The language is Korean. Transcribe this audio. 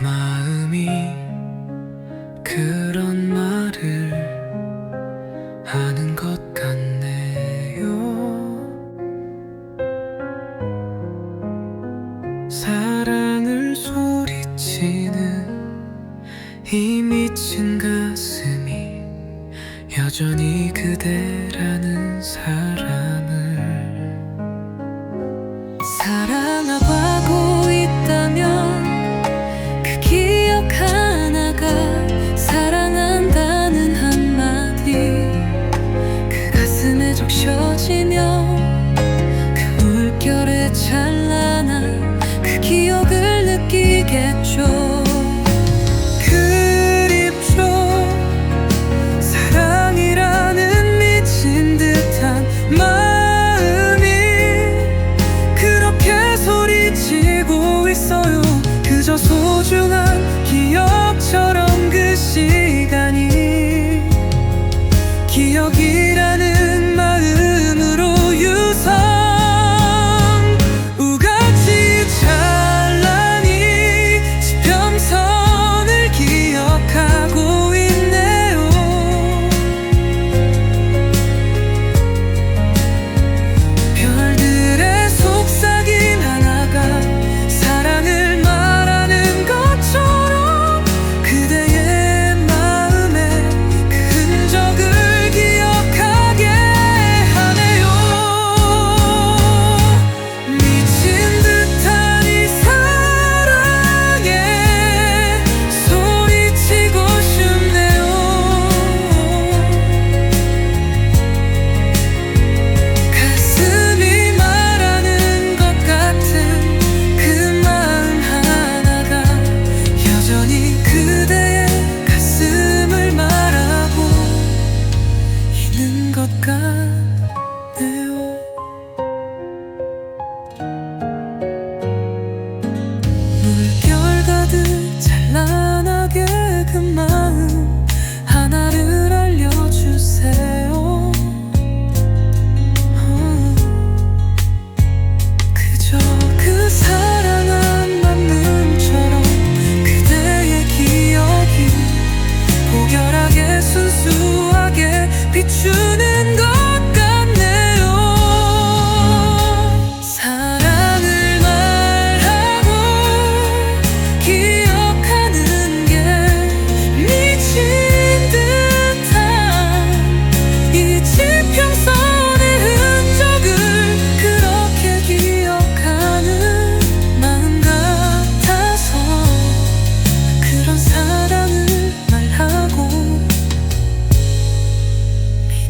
마음이 그런 말을 하는 것 같네요. 여전히 그대라는 사람. 소중한 기억처럼 그 시간이 기억이란 있는 것 같아.